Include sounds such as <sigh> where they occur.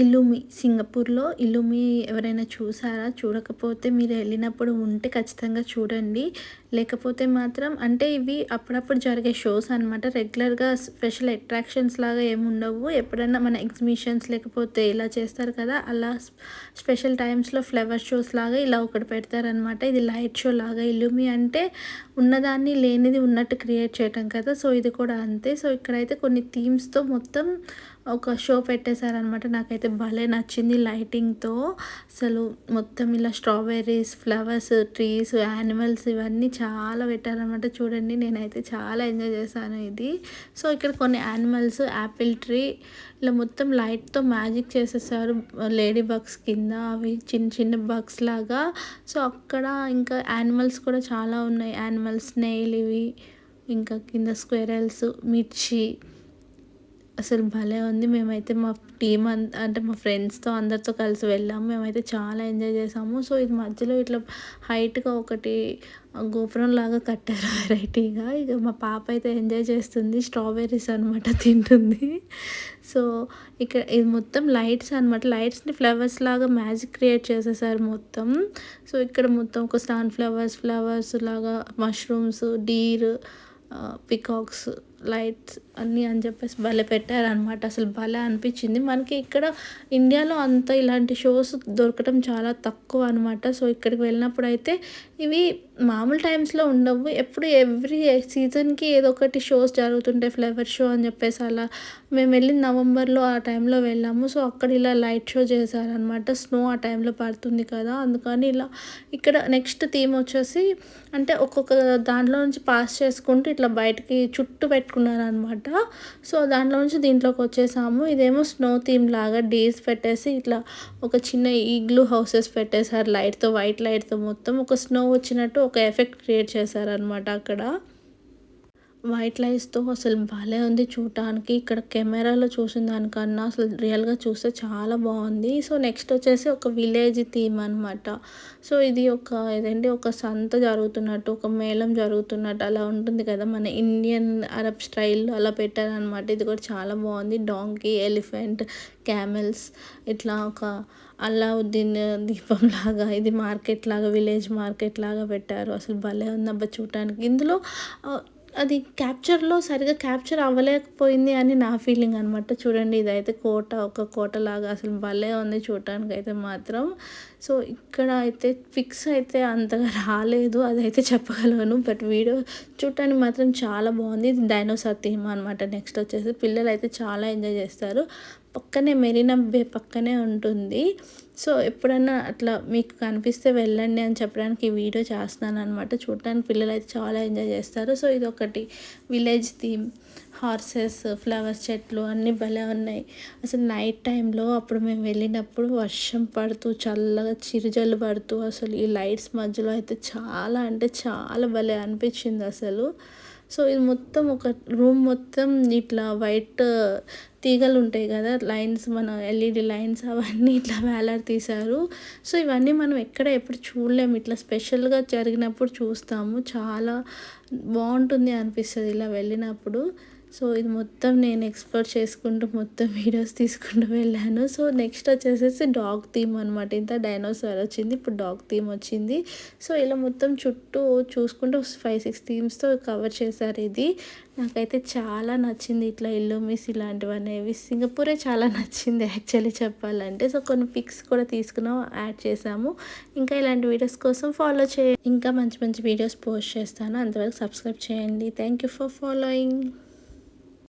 ఇల్లుమి సింగపూర్లో ఇల్లుమి ఎవరైనా చూసారా? చూడకపోతే మీరు వెళ్ళినప్పుడు ఉంటే ఖచ్చితంగా చూడండి. లేకపోతే మాత్రం అంటే ఇవి అప్పుడప్పుడు జరిగే షోస్ అనమాట రెగ్యులర్గా స్పెషల్ అట్రాక్షన్స్ లాగా ఏమి ఉండవు ఎప్పుడైనా మన ఎగ్జిబిషన్స్ లేకపోతే ఇలా చేస్తారు కదా అలా స్పెషల్ టైమ్స్లో ఫ్లవర్ షోస్ లాగా ఇలా ఒకటి పెడతారనమాట ఇది లైట్ షో లాగా ఇల్లుమి అంటే ఉన్నదాన్ని లేనిది ఉన్నట్టు క్రియేట్ చేయటం కదా. సో ఇది కూడా అంతే. సో ఇక్కడైతే కొన్ని థీమ్స్తో మొత్తం ఒక షో పెట్టేశారనమాట. నాకైతే భలే నచ్చింది లైటింగ్తో. అసలు మొత్తం ఇలా స్ట్రాబెర్రీస్ ఫ్లవర్స్ ట్రీస్ యానిమల్స్ ఇవన్నీ చాలా పెట్టారనమాట. చూడండి నేనైతే చాలా ఎంజాయ్ చేశాను ఇది. సో ఇక్కడ కొన్ని యానిమల్స్ యాపిల్ ట్రీ ఇలా మొత్తం లైట్తో మ్యాజిక్ చేసేసారు. లేడీ బగ్స్ కింద అవి చిన్న చిన్న బగ్స్ లాగా. సో అక్కడ ఇంకా యానిమల్స్ కూడా చాలా ఉన్నాయి. యానిమల్స్ నెయిల్ ఇవి ఇంకా కింద స్క్వేరల్స్ మిర్చి అసలు భలే ఉంది. మేమైతే మా టీం అంటే మా ఫ్రెండ్స్తో అందరితో కలిసి వెళ్ళాము. మేమైతే చాలా ఎంజాయ్ చేసాము. సో ఇది మధ్యలో ఇట్లా హైట్గా ఒకటి గోపురం లాగా కట్టారు <laughs> వెరైటీగా. ఇక మా పాప అయితే ఎంజాయ్ చేస్తుంది. స్ట్రాబెర్రీస్ అనమాట <laughs> తింటుంది. సో ఇక్కడ ఇది మొత్తం లైట్స్ అనమాట లైట్స్ని ఫ్లవర్స్ లాగా మ్యాజిక్ క్రియేట్ చేసేసారు మొత్తం. సో ఇక్కడ మొత్తం ఒక స్టాన్ ఫ్లవర్స్ ఫ్లవర్స్ లాగా మష్రూమ్స్ డీర్ పికాక్స్ లైట్స్ అన్నీ అని చెప్పేసి భలే పెట్టారనమాట అసలు భలే అనిపించింది. మనకి ఇక్కడ ఇండియాలో అంత ఇలాంటి షోస్ దొరకడం చాలా తక్కువ అనమాట సో ఇక్కడికి వెళ్ళినప్పుడు అయితే ఇవి మామూలు టైమ్స్లో ఉండవు. ఎప్పుడు ఎవ్రీ సీజన్కి ఏదో ఒకటి షోస్ జరుగుతుంటాయి. ఫ్లవర్ షో అని చెప్పేసి అలా. మేము వెళ్ళిన నవంబర్లో ఆ టైంలో వెళ్ళాము. సో అక్కడ ఇలా లైట్ షో చేశారనమాట స్నో ఆ టైంలో పడుతుంది కదా. అందుకని ఇలా ఇక్కడ నెక్స్ట్ థీమ్ వచ్చేసి అంటే ఒక్కొక్క దాంట్లో నుంచి పాస్ చేసుకుంటూ ఇట్లా బయటకి చుట్టూ పెట్టుకున్నారనమాట సో దాంట్లో నుంచి దీంట్లోకి వచ్చేసాము. ఇదేమో స్నో థీమ్ లాగా డేస్ పెట్టేసి ఇట్లా ఒక చిన్న ఈగ్లూ హౌసెస్ పెట్టేశారు. లైట్తో వైట్ లైట్తో మొత్తం ఒక స్నో వచ్చినట్టు ఒక ఎఫెక్ట్ క్రియేట్ చేశారనమాట అక్కడ. వైట్ లైట్స్తో అసలు భలే ఉంది చూడటానికి ఇక్కడ కెమెరాలో చూసిన దానికన్నా అసలు రియల్గా చూస్తే చాలా బాగుంది. సో నెక్స్ట్ వచ్చేసి ఒక విలేజ్ థీమ్ అనమాట సో ఇది ఒక ఏదంటే ఒక సంత జరుగుతున్నట్టు ఒక మేళం జరుగుతున్నట్టు అలా ఉంటుంది కదా మన ఇండియన్ అరబ్ స్టైల్ అలా పెట్టారనమాట ఇది కూడా చాలా బాగుంది. డాంకీ ఎలిఫెంట్ క్యామెల్స్ ఇట్లా ఒక అల్లావుద్దీన్ దీపం లాగా ఇది మార్కెట్ లాగా విలేజ్ మార్కెట్ లాగా పెట్టారు. అసలు భలే ఉంది అబ్బా చూడటానికి ఇందులో అది క్యాప్చర్లో సరిగా క్యాప్చర్ అవ్వలేకపోయింది అని నా ఫీలింగ్ అనమాట చూడండి ఇదైతే కోట ఒక కోట లాగా అసలు భలే ఉంది చూడటానికి అయితే మాత్రం. సో ఇక్కడ అయితే ఫిక్స్ అయితే అంతగా రాలేదు అదైతే చెప్పగలను. బట్ వీడియో చూడటానికి మాత్రం చాలా బాగుంది. డైనోసార్ థీమ్ అనమాట నెక్స్ట్ వచ్చేసి పిల్లలు అయితే చాలా ఎంజాయ్ చేస్తారు. పక్కనే మెరీనా బే పక్కనే ఉంటుంది. సో ఎప్పుడన్నా అట్లా మీకు కనిపిస్తే వెళ్ళండి అని చెప్పడానికి ఈ వీడియో చేస్తున్నాను అనమాట చూడటానికి పిల్లలు అయితే చాలా ఎంజాయ్ చేస్తారు. సో ఇది ఒకటి విలేజ్ థీమ్. హార్సెస్ ఫ్లవర్ చెట్లు అన్నీ భలే ఉన్నాయి. అసలు నైట్ టైంలో అప్పుడు మేము వెళ్ళినప్పుడు వర్షం పడుతూ చల్లగా చిరుజల్లు పడుతూ అసలు ఈ లైట్స్ మధ్యలో అయితే చాలా అంటే చాలా భలే అనిపించింది అసలు. సో ఇది మొత్తం ఒక రూమ్ మొత్తం ఇట్లా వైట్ తీగలు ఉంటాయి కదా లైన్స్ మన ఎల్ఈడి లైన్స్ అవన్నీ ఇట్లా వేలాడి తీశారు సో ఇవన్నీ మనం ఎక్కడ ఎప్పుడు చూడలేము. ఇట్లా స్పెషల్గా జరిగినప్పుడు చూస్తాము. చాలా బాగుంటుంది అనిపిస్తుంది ఇలా వెళ్ళినప్పుడు. సో ఇది మొత్తం నేను ఎక్స్ప్లోర్ చేసుకుంటూ మొత్తం వీడియోస్ తీసుకుంటూ వెళ్ళాను. సో నెక్స్ట్ వచ్చేసేసి డాగ్ థీమ్ అనమాట ఇంత డైనోసార్ వచ్చింది ఇప్పుడు డాగ్ థీమ్ వచ్చింది. సో ఇలా మొత్తం చుట్టూ చూసుకుంటూ ఫైవ్ సిక్స్ థీమ్స్తో కవర్ చేశారు ఇది. నాకైతే చాలా నచ్చింది ఇట్లా ఇల్లు మిస్ ఇలాంటివి అనేవి సింగపూరే చాలా నచ్చింది యాక్చువల్లీ చెప్పాలంటే. సో కొన్ని పిక్స్ కూడా తీసుకున్నాం యాడ్ చేసాము ఇంకా ఇలాంటి వీడియోస్ కోసం ఫాలో చేయండి. ఇంకా మంచి మంచి వీడియోస్ పోస్ట్ చేస్తాను. అంతవరకు సబ్స్క్రైబ్ చేయండి. Thank you for following.